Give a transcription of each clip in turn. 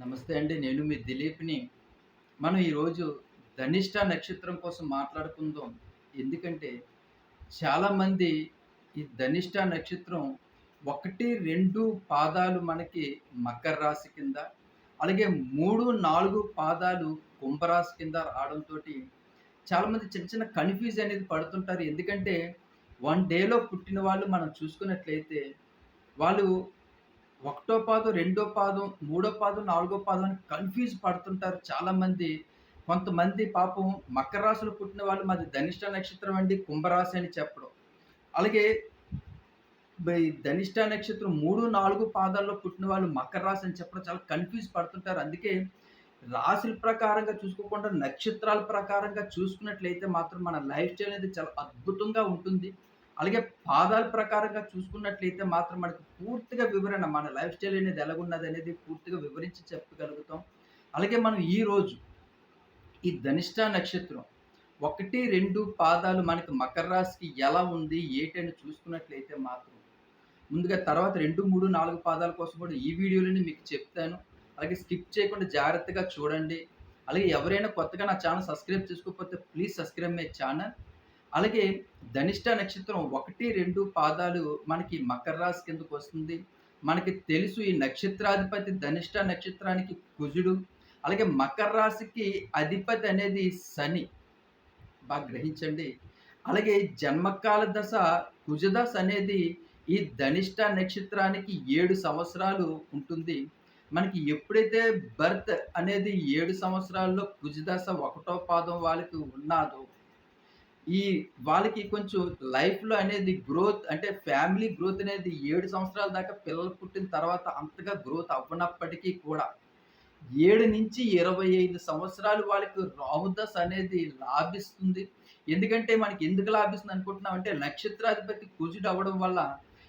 నమస్తే అండి నేను మీ దిలీప్ని. మనం ఈరోజు ధనిష్ట నక్షత్రం కోసం మాట్లాడుకుందాం. ఎందుకంటే చాలామంది ఈ ధనిష్ట నక్షత్రం ఒకటి రెండు పాదాలు మనకి మకర రాశి కింద అలాగే మూడు నాలుగు పాదాలు కుంభరాశి కింద రావడంతో చాలామంది చిన్న చిన్న కన్ఫ్యూజ్ అనేది పడుతుంటారు. ఎందుకంటే వన్ డేలో పుట్టిన వాళ్ళు మనం చూసుకున్నట్లయితే వాళ్ళు ఒకటో పాదం, రెండో పాదం, మూడో పాదం, నాలుగో పాదం అని కన్‌ఫ్యూజ్ పడుతుంటారు చాలామంది. కొంతమంది పాపం మకర రాశిలో పుట్టిన వాళ్ళు మాది ధనిష్ట నక్షత్రం అండి, కుంభరాశి అని చెప్పడం. అలాగే ధనిష్ట నక్షత్రం 3, 4 పాదాల్లో పుట్టిన వాళ్ళు మకర రాశి అని చెప్పడం చాలా కన్‌ఫ్యూజ్ పడుతుంటారు. అందుకే రాశుల ప్రకారంగా చూసుకోకుండా నక్షత్రాల ప్రకారంగా చూసుకున్నట్లయితే మాత్రం మన లైఫ్ స్టైల్ అనేది చాలా అద్భుతంగా ఉంటుంది. అలాగే పాదాల ప్రకారంగా చూసుకున్నట్లయితే మాత్రం మనకు పూర్తిగా వివరణ మన లైఫ్ స్టైల్ అనేది ఎలాగున్నది అనేది పూర్తిగా వివరించి చెప్పగలుగుతాం. అలాగే మనం ఈరోజు ఈ ధనిష్ట నక్షత్రం 1, 2 పాదాలు మనకి మకర రాశికి ఎలా ఉంది, ఏటని చూసుకున్నట్లయితే మాత్రం ముందుగా తర్వాత 2, 3, 4 పాదాల కోసం కూడా ఈ వీడియోలని మీకు చెప్తాను. అలాగే స్కిప్ చేయకుండా జాగ్రత్తగా చూడండి. అలాగే ఎవరైనా కొత్తగా నా ఛానల్ సబ్స్క్రైబ్ చేసుకోకపోతే ప్లీజ్ సబ్స్క్రైబ్ మై ఛానల్. అలాగే ధనిష్ట నక్షత్రం 1, 2 పాదాలు మనకి మకర రాశి కిందకొస్తుంది. మనకి తెలుసు ఈ నక్షత్రాధిపతి ధనిష్ట నక్షత్రానికి కుజుడు. అలాగే మకర రాశికి అధిపతి అనేది శని. బాగా గ్రహించండి. అలాగే జన్మకాల దశ కుజదశ అనేది ఈ ధనిష్ట నక్షత్రానికి ఏడు సంవత్సరాలు ఉంటుంది. మనకి ఎప్పుడైతే బర్త్ అనేది ఏడు సంవత్సరాల్లో కుజదశ ఒకటో పాదం వాళ్ళకి ఉన్నాదో ఈ వాళ్ళకి కొంచెం లైఫ్‌లో అనేది గ్రోత్ అంటే ఫ్యామిలీ గ్రోత్ అనేది ఏడు సంవత్సరాల దాకా పిల్లలు పుట్టిన తర్వాత అంతగా గ్రోత్ అవ్వనప్పటికీ కూడా 7-25 సంవత్సరాలు వాళ్ళకి రాహుదశ అనేది లాభిస్తుంది. ఎందుకంటే మనకి ఎందుకు లాభిస్తుంది అనుకుంటున్నామంటే నక్షత్రాధిపతి కుజుడు అవ్వడం వల్ల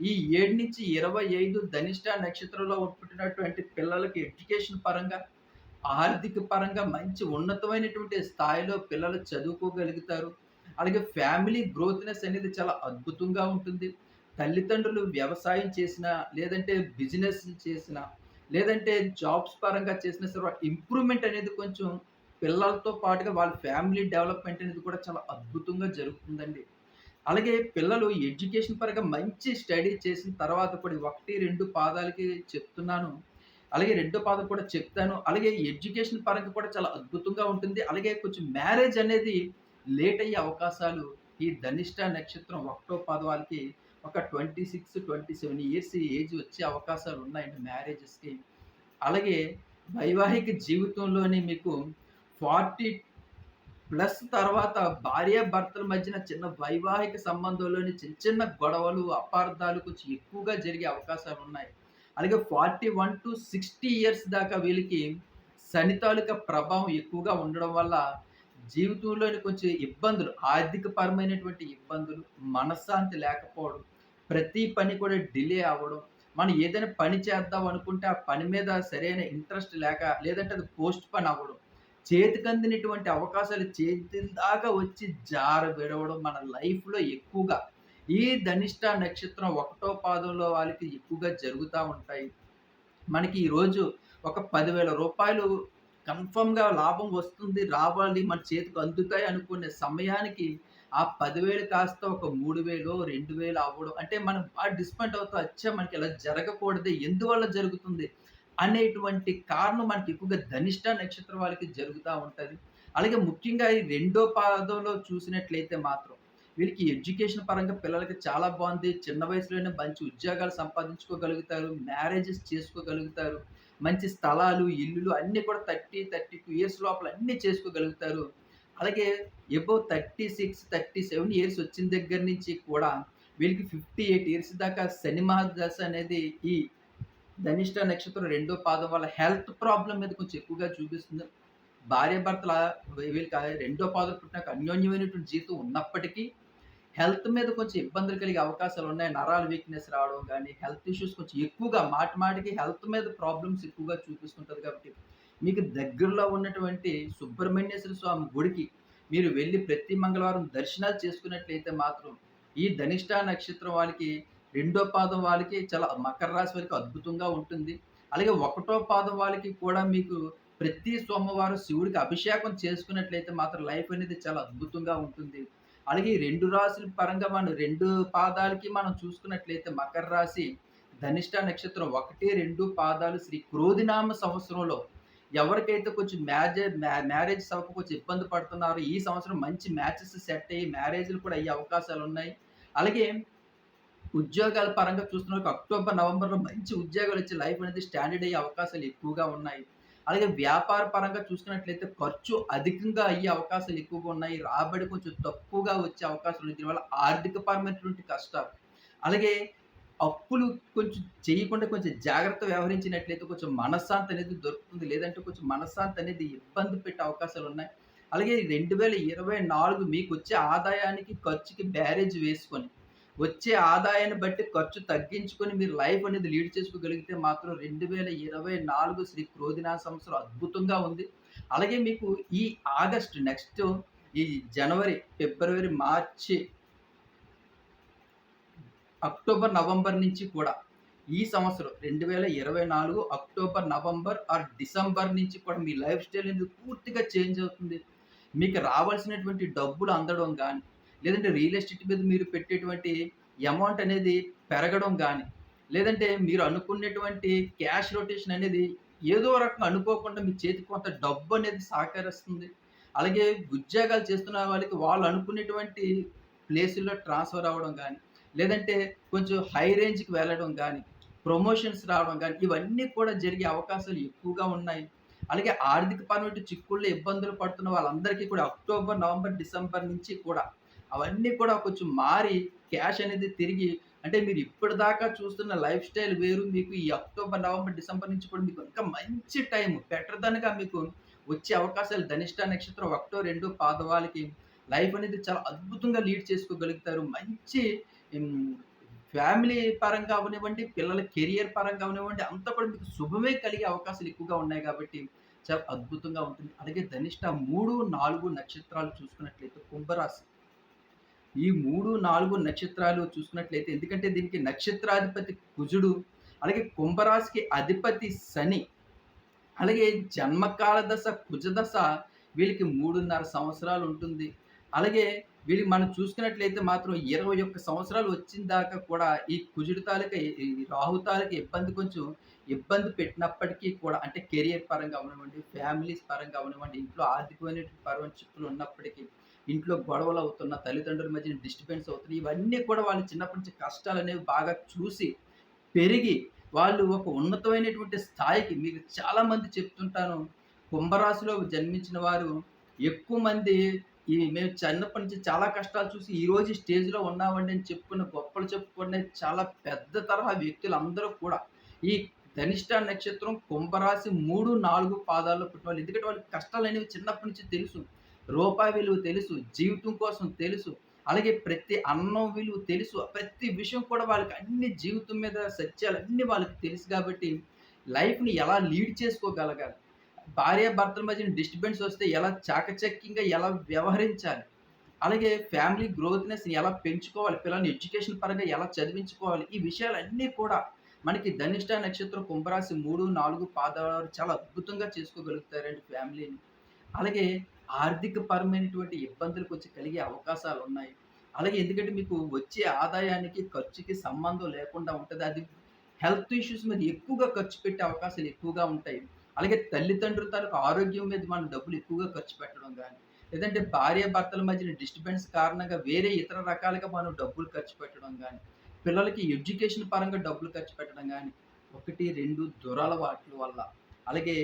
ఈ 7-25 ధనిష్ట నక్షత్రంలో పుట్టినటువంటి పిల్లలకి ఎడ్యుకేషన్ పరంగా, ఆర్థిక పరంగా మంచి ఉన్నతమైనటువంటి స్థాయిలో పిల్లలు చదువుకోగలుగుతారు. అలాగే ఫ్యామిలీ గ్రోత్‌నెస్ అనేది చాలా అద్భుతంగా ఉంటుంది. తల్లిదండ్రులు వ్యవసాయం చేసినా, లేదంటే బిజినెస్ చేసినా, లేదంటే జాబ్స్ పరంగా చేసిన సరే ఇంప్రూవ్‌మెంట్ అనేది కొంచెం పిల్లలతో పాటుగా వాళ్ళ ఫ్యామిలీ డెవలప్‌మెంట్ అనేది కూడా చాలా అద్భుతంగా జరుగుతుందండి. అలాగే పిల్లలు ఎడ్యుకేషన్ పరంగా మంచి స్టడీ చేసిన తర్వాత కూడా 1, 2 పాదాలకి చెప్తున్నాను. అలాగే రెండో పాదం కూడా చెప్తాను. అలాగే ఎడ్యుకేషన్ పరంగా కూడా చాలా అద్భుతంగా ఉంటుంది. అలాగే కొంచెం మ్యారేజ్ అనేది లేట్ అయ్యే అవకాశాలు ఈ ధనిష్ట నక్షత్రం ఒకటో పాదం వాళ్ళకి ఒక 26, 27 ఇయర్స్ ఏజ్ వచ్చే అవకాశాలు ఉన్నాయండి మ్యారేజెస్‌కి. అలాగే వైవాహిక జీవితంలోని మీకు 40 ప్లస్ తర్వాత భార్యాభర్తల మధ్యన చిన్న వైవాహిక సంబంధంలోని చిన్న చిన్న గొడవలు, అపార్థాలు కొంచెం ఎక్కువగా జరిగే అవకాశాలు ఉన్నాయి అలాగే 41-60 ఇయర్స్ దాకా వీళ్ళకి సనితాలుక ప్రభావం ఎక్కువగా ఉండడం వల్ల జీవితంలోని కొంచెం ఇబ్బందులు, ఆర్థిక పరమైనటువంటి ఇబ్బందులు, మనశ్శాంతి లేకపోవడం, ప్రతి పని కూడా డిలే అవ్వడం, మనం ఏదైనా పని చేద్దాం అనుకుంటే ఆ పని మీద సరైన ఇంట్రెస్ట్ లేక, లేదంటే అది పోస్ట్ పని అవ్వడం, చేతికందినటువంటి అవకాశాలు చేతుల దాకా వచ్చి జార విడవడం మన లైఫ్‌లో ఎక్కువగా ఈ ధనిష్ట నక్షత్రం ఒకటో పాదంలో వాళ్ళకి ఎక్కువగా జరుగుతూ ఉంటాయి. మనకి ఈరోజు ఒక 10,000 కన్ఫర్మ్‌గా లాభం వస్తుంది, రావాలి, మన చేతికి అందుతాయి అనుకునే సమయానికి ఆ పదివేలు కాస్త ఒక 3,000 2,000 అవ్వడం అంటే మనం బాగా డిసప్పాయింట్ అవుతూ వచ్చా మనకి ఇలా జరగకూడదు ఎందువల్ల జరుగుతుంది? అనేటువంటి కారణం మనకి ఎక్కువగా ధనిష్ట నక్షత్రం వాళ్ళకి జరుగుతూ ఉంటుంది అలాగే ముఖ్యంగా ఈ రెండో పాదంలో చూసినట్లయితే మాత్రం వీళ్ళకి ఎడ్యుకేషన్ పరంగా పిల్లలకి చాలా బాగుంది చిన్న వయసులోనే మంచి ఉద్యోగాలు సంపాదించుకోగలుగుతారు. మ్యారేజెస్ చేసుకోగలుగుతారు. మంచి స్థలాలు, ఇల్లులు అన్నీ కూడా 30, 32 ఇయర్స్ లోపల అన్నీ చేసుకోగలుగుతారు. అలాగే above thirty six thirty seven years వచ్చిన దగ్గర నుంచి కూడా వీళ్ళకి 58 ఇయర్స్ దాకా శని మహాదశ అనేది ఈ ధనిష్ట నక్షత్రం రెండో పాదం వల్ల హెల్త్ ప్రాబ్లం మీద కొంచెం ఎక్కువగా చూపిస్తుంది. భార్యాభర్తల వీళ్ళకి రెండో పాదం పుట్టినాక అన్యోన్యమైనటువంటి జీవితం ఉన్నప్పటికీ హెల్త్ మీద కొంచెం ఇబ్బందులు కలిగే అవకాశాలు ఉన్నాయి. నరాల వీక్‌నెస్ రావడం కానీ హెల్త్ ఇష్యూస్ కొంచెం ఎక్కువగా మాటి మాటికి హెల్త్ మీద ప్రాబ్లమ్స్ ఎక్కువగా చూపిస్తుంటుంది కాబట్టి, మీకు దగ్గరలో ఉన్నటువంటి సుబ్రహ్మణ్యేశ్వర స్వామి గుడికి మీరు వెళ్ళి ప్రతి మంగళవారం దర్శనాలు చేసుకున్నట్లయితే మాత్రం ఈ ధనిష్ట నక్షత్రం వాళ్ళకి రెండో పాదం వాళ్ళకి చాలా మకర రాశి వారికి అద్భుతంగా ఉంటుంది. అలాగే ఒకటో పాదం వాళ్ళకి కూడా మీకు ప్రతి సోమవారం శివుడికి అభిషేకం చేసుకున్నట్లయితే మాత్రం లైఫ్ అనేది చాలా అద్భుతంగా ఉంటుంది అలాగే రెండు రాశుల పరంగా మనం రెండు పాదాలకి మనం చూసుకున్నట్లయితే మకర రాశి ధనిష్ట నక్షత్రం ఒకటి రెండు పాదాలు శ్రీ క్రోధినామ సంవత్సరంలో ఎవరికైతే కొంచెం మ్యారేజ్ మ్యారేజ్ సభకు కొంచెం ఇబ్బంది పడుతున్నారో ఈ సంవత్సరం మంచి మ్యాచెస్ సెట్ అయ్యి మ్యారేజ్లు కూడా అయ్యే అవకాశాలు ఉన్నాయి. అలాగే ఉద్యోగాల పరంగా చూస్తున్న అక్టోబర్ నవంబర్లో మంచి ఉద్యోగాలు వచ్చి లైఫ్ అనేది స్టాండర్డ్ అయ్యే అవకాశాలు ఎక్కువగా ఉన్నాయి. అలాగే వ్యాపార పరంగా చూసుకున్నట్లయితే ఖర్చు అధికంగా అయ్యే అవకాశాలు ఎక్కువగా ఉన్నాయి. రాబడి కొంచెం తక్కువగా వచ్చే అవకాశాలు ఉన్నాయి. దీనివల్ల ఆర్థిక పరమైనటువంటి కష్టాలు. అలాగే అప్పులు కొంచెం చేయకుండా కొంచెం జాగ్రత్త వ్యవహరించినట్లయితే కొంచెం మనశ్శాంతి అనేది దొరుకుతుంది. లేదంటే కొంచెం మనశ్శాంతి అనేది ఇబ్బంది పెట్టే అవకాశాలు ఉన్నాయి. అలాగే రెండు వేల ఇరవై నాలుగు మీకు వచ్చే ఆదాయానికి ఖర్చుకి బ్యారేజ్ వేసుకొని వచ్చే ఆదాయాన్ని బట్టి ఖర్చు తగ్గించుకొని మీరు లైఫ్ అనేది లీడ్ చేసుకోగలిగితే మాత్రం రెండు వేల ఇరవై నాలుగు శ్రీ క్రోధినా సంవత్సరం అద్భుతంగా ఉంది. అలాగే మీకు ఈ ఆగస్ట్ నెక్స్ట్ ఈ జనవరి ఫిబ్రవరి మార్చి అక్టోబర్ నవంబర్ నుంచి కూడా ఈ సంవత్సరం రెండు వేల ఇరవై నాలుగు అక్టోబర్ నవంబర్ ఆర్ డిసెంబర్ నుంచి కూడా మీ లైఫ్ స్టైల్ అనేది పూర్తిగా చేంజ్ అవుతుంది. మీకు రావాల్సినటువంటి డబ్బులు అందడం కానీ లేదంటే రియల్ ఎస్టేట్ మీద మీరు పెట్టేటువంటి అమౌంట్ అనేది పెరగడం కానీ లేదంటే మీరు అనుకునేటువంటి క్యాష్ రొటేషన్ అనేది ఏదో రకంగా అనుకోకుండా మీ చేతికి కొంత డబ్బు అనేది సహకరిస్తుంది. అలాగే ఉద్యోగాలు చేస్తున్న వాళ్ళకి వాళ్ళు అనుకునేటువంటి ప్లేసుల్లో ట్రాన్స్ఫర్ అవ్వడం కానీ లేదంటే కొంచెం హై రేంజ్కి వెళ్ళడం కానీ ప్రమోషన్స్ రావడం కానీ ఇవన్నీ కూడా జరిగే అవకాశాలు ఎక్కువగా ఉన్నాయి. అలాగే ఆర్థిక పరమైన చిక్కుల్లో ఇబ్బందులు పడుతున్న వాళ్ళందరికీ కూడా అక్టోబర్ నవంబర్ డిసెంబర్ నుంచి కూడా అవన్నీ కూడా కొంచెం మారి క్యాష్ అనేది తిరిగి అంటే మీరు ఇప్పటిదాకా చూస్తున్న లైఫ్ స్టైల్ వేరు. మీకు ఈ అక్టోబర్ నవంబర్ డిసెంబర్ నుంచి కూడా మీకు ఇంకా మంచి టైం బెటర్ దనగా మీకు వచ్చే అవకాశాలు ధనిష్ట నక్షత్రం ఒకటో రెండో పాదవాళ్ళకి లైఫ్ అనేది చాలా అద్భుతంగా లీడ్ చేసుకోగలుగుతారు. మంచి ఫ్యామిలీ పరంగా అవనివ్వండి పిల్లల కెరియర్ పరంగా అవనివ్వండి అంతా కూడా మీకు శుభమే కలిగే అవకాశాలు ఎక్కువగా ఉన్నాయి కాబట్టి చాలా అద్భుతంగా ఉంటుంది. అలాగే ధనిష్ట మూడు నాలుగు నక్షత్రాలు చూసుకున్నట్లయితే కుంభరాశి. ఈ మూడు నాలుగు నక్షత్రాలు చూసుకున్నట్లయితే ఎందుకంటే దీనికి నక్షత్రాధిపతి కుజుడు అలాగే కుంభరాశికి అధిపతి శని అలాగే జన్మకాల దశ కుజదశ వీళ్ళకి మూడున్నర సంవత్సరాలు ఉంటుంది. అలాగే వీళ్ళు మనం చూసుకున్నట్లయితే మాత్రం ఇరవై ఒక్క సంవత్సరాలు వచ్చిన దాకా కూడా ఈ కుజుడు తాలూకా ఈ రాహు తాలూకా ఇబ్బంది కొంచెం ఇబ్బంది పెట్టినప్పటికీ కూడా అంటే కెరియర్ పరంగా అవనివ్వండి ఫ్యామిలీస్ పరంగా అవనివ్వండి ఇంట్లో ఆర్థికమైన పరమైన చిక్కులు ఉన్నప్పటికీ ఇంట్లో గొడవలు అవుతున్న తల్లిదండ్రుల మధ్య డిస్టర్బెన్స్ అవుతున్నాయి ఇవన్నీ కూడా వాళ్ళు చిన్నప్పటి నుంచి కష్టాలు అనేవి బాగా చూసి పెరిగి వాళ్ళు ఒక ఉన్నతమైనటువంటి స్థాయికి మీకు చాలామంది చెప్తుంటాను కుంభరాశిలో జన్మించిన వారు ఎక్కువ మంది ఈ మేము చిన్నప్పటి నుంచి చాలా కష్టాలు చూసి ఈరోజు స్టేజ్లో ఉన్నామండి అని చెప్పుకున్న గొప్పలు చెప్పుకునే చాలా పెద్ద తరహా వ్యక్తులు అందరూ కూడా ఈ ధనిష్ట నక్షత్రం కుంభరాశి మూడు నాలుగు పాదాల్లో పుట్టిన వాళ్ళు ఎందుకంటే వాళ్ళకి కష్టాలు అనేవి చిన్నప్పటి నుంచి తెలుసు. రూపాయి విలువ తెలుసు జీవితం కోసం తెలుసు అలాగే ప్రతి అన్నం విలువ తెలుసు ప్రతి విషయం కూడా వాళ్ళకి అన్ని జీవితం మీద సత్యాలు అన్ని వాళ్ళకి తెలుసు కాబట్టి లైఫ్ని ఎలా లీడ్ చేసుకోగలగాలి? భార్య భర్తల మధ్య డిస్టర్బెన్స్ వస్తే ఎలా చాకచక్యంగా ఎలా వ్యవహరించాలి? అలాగే ఫ్యామిలీ గ్రోత్నెస్ని ఎలా పెంచుకోవాలి? పిల్లల్ని ఎడ్యుకేషన్ పరంగా ఎలా చదివించుకోవాలి? ఈ విషయాలన్నీ కూడా మనకి ధనిష్ట నక్షత్రం కుంభరాశి మూడు నాలుగు పాదాలు చాలా అద్భుతంగా చేసుకోగలుగుతారండి ఫ్యామిలీని. అలాగే ఆర్థిక పరమైనటువంటి ఇబ్బందులకు వచ్చి కలిగే అవకాశాలు ఉన్నాయి అలాగే ఎందుకంటే మీకు వచ్చే ఆదాయానికి ఖర్చుకి సంబంధం లేకుండా ఉంటుంది. అది హెల్త్ ఇష్యూస్ మీద ఎక్కువగా ఖర్చు పెట్టే అవకాశాలు ఎక్కువగా ఉంటాయి. అలాగే తల్లిదండ్రుల తాలూకు ఆరోగ్యం మీద మనం డబ్బులు ఎక్కువగా ఖర్చు పెట్టడం కానీ లేదంటే భార్య భర్తల మధ్యన డిస్టర్బెన్స్ కారణంగా వేరే ఇతర రకాలుగా మనం డబ్బులు ఖర్చు పెట్టడం కానీ పిల్లలకి ఎడ్యుకేషన్ పరంగా డబ్బులు ఖర్చు పెట్టడం కానీ ఒకటి రెండు దురలవాట్ల వల్ల అలాగే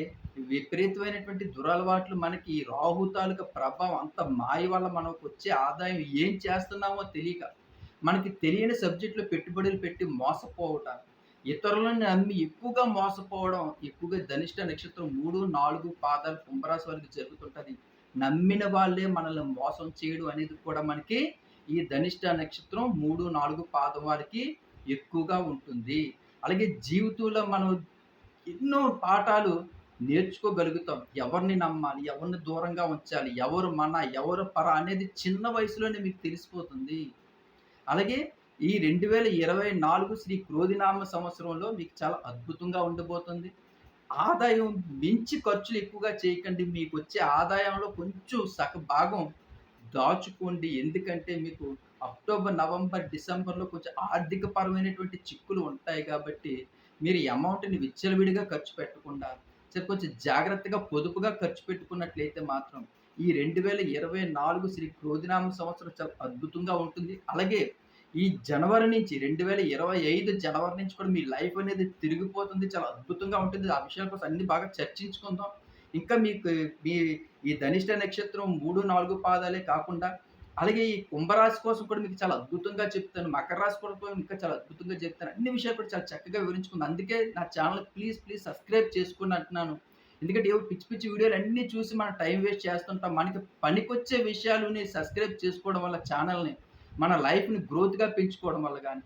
విపరీతమైనటువంటి దురలవాట్లు మనకి రాహు తాలూకా ప్రభావం అంత మాయ వల్ల మనకు వచ్చే ఆదాయం ఏం చేస్తున్నామో తెలియక మనకి తెలియని సబ్జెక్టులో పెట్టుబడులు పెట్టి మోసపోవటం ఇతరులను నమ్మి ఎక్కువగా మోసపోవడం ఎక్కువగా ధనిష్ట నక్షత్రం మూడు నాలుగు పాదాలు కుంభరాశి వారికి జరుగుతుంటుంది. నమ్మిన వాళ్ళే మనల్ని మోసం చేయడం అనేది కూడా మనకి ఈ ధనిష్ట నక్షత్రం మూడు నాలుగు పాదం వారికి ఎక్కువగా ఉంటుంది. అలాగే జీవితంలో మనం ఎన్నో పాఠాలు నేర్చుకోగలుగుతాం. ఎవరిని నమ్మాలి ఎవరిని దూరంగా ఉంచాలి ఎవరు మన ఎవరు పర అనేది చిన్న వయసులోనే మీకు తెలిసిపోతుంది. అలాగే ఈ రెండు వేల ఇరవై నాలుగు శ్రీ క్రోధినామ సంవత్సరంలో మీకు చాలా అద్భుతంగా ఉండబోతుంది. ఆదాయం మించి ఖర్చులు ఎక్కువగా చేయకండి. మీకు వచ్చే ఆదాయంలో కొంచెం సగ భాగం దాచుకోండి. ఎందుకంటే మీకు అక్టోబర్ నవంబర్ డిసెంబర్లో కొంచెం ఆర్థిక పరమైనటువంటి చిక్కులు ఉంటాయి కాబట్టి మీరు ఈ అమౌంట్ని విచ్చలవిడిగా ఖర్చు పెట్టకుండా సరే కొంచెం జాగ్రత్తగా పొదుపుగా ఖర్చు పెట్టుకున్నట్లయితే మాత్రం ఈ రెండు వేల ఇరవై నాలుగు శ్రీ క్రోధినామ సంవత్సరం చాలా అద్భుతంగా ఉంటుంది. అలాగే ఈ జనవరి నుంచి రెండు వేల ఇరవై ఐదు జనవరి నుంచి కూడా మీ లైఫ్ అనేది తిరిగిపోతుంది. చాలా అద్భుతంగా ఉంటుంది. ఆ విషయాల కోసం అన్ని బాగా చర్చించుకుందాం. ఇంకా మీకు మీ ఈ ధనిష్ట నక్షత్రం మూడు నాలుగు పాదాలే కాకుండా అలాగే ఈ కుంభరాశి కోసం కూడా మీకు చాలా అద్భుతంగా చెప్తాను. మకర రాశి కోసం ఇంకా చాలా అద్భుతంగా చెప్తాను. అన్ని విషయాలు కూడా చాలా చక్కగా వివరించుకుంది అందుకే నా ఛానల్ ప్లీజ్ ప్లీజ్ సబ్స్క్రైబ్ చేసుకుని అంటున్నాను. ఎందుకంటే ఏవో పిచ్చి పిచ్చి వీడియోలు అన్నీ చూసి మనం టైం వేస్ట్ చేస్తుంటాం. మనకి పనికొచ్చే విషయాలని సబ్స్క్రైబ్ చేసుకోవడం వల్ల ఛానల్ని మన లైఫ్ని గ్రోత్గా పెంచుకోవడం వల్ల కానీ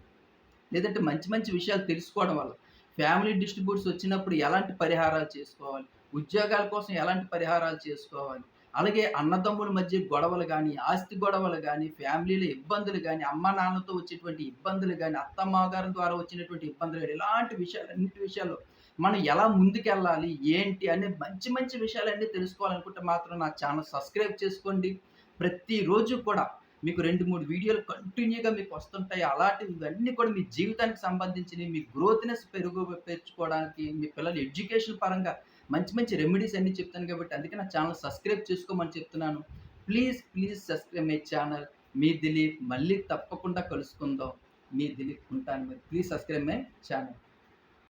లేదంటే మంచి మంచి విషయాలు తెలుసుకోవడం వల్ల ఫ్యామిలీ డిస్ట్రిబ్యూట్స్ వచ్చినప్పుడు ఎలాంటి పరిహారాలు చేసుకోవాలి? ఉద్యోగాల కోసం ఎలాంటి పరిహారాలు చేసుకోవాలి? అలాగే అన్నదమ్ముల మధ్య గొడవలు కానీ ఆస్తి గొడవలు కానీ ఫ్యామిలీలో ఇబ్బందులు కానీ అమ్మ నాన్నతో వచ్చేటువంటి ఇబ్బందులు కానీ అత్తమ్మగారి ద్వారా వచ్చినటువంటి ఇబ్బందులు కానీ ఇలాంటి విషయాలు అన్నింటి విషయాల్లో మనం ఎలా ముందుకెళ్ళాలి ఏంటి అనే మంచి మంచి విషయాలన్నీ తెలుసుకోవాలనుకుంటే మాత్రం నా ఛానల్ సబ్స్క్రైబ్ చేసుకోండి. ప్రతిరోజు కూడా మీకు రెండు మూడు వీడియోలు కంటిన్యూగా మీకు వస్తుంటాయి. అలాంటివి ఇవన్నీ కూడా మీ జీవితానికి సంబంధించినవి మీ గ్రోత్నెస్ పెరుగు పెంచుకోవడానికి మీ పిల్లల ఎడ్యుకేషన్ పరంగా మంచి మంచి రెమెడీస్ అన్ని చెప్తాను కాబట్టి అందుకే నా ఛానల్ సబ్స్క్రైబ్ చేసుకోమని చెప్తున్నాను. Please please subscribe my channel మీ దిలీప్ మళ్ళీ తప్పకుండా కలుసుకుందాం. మీ దిలీప్ ఉంటాను. మరి ప్లీజ్ సబ్స్క్రైబ్ మై ఛానల్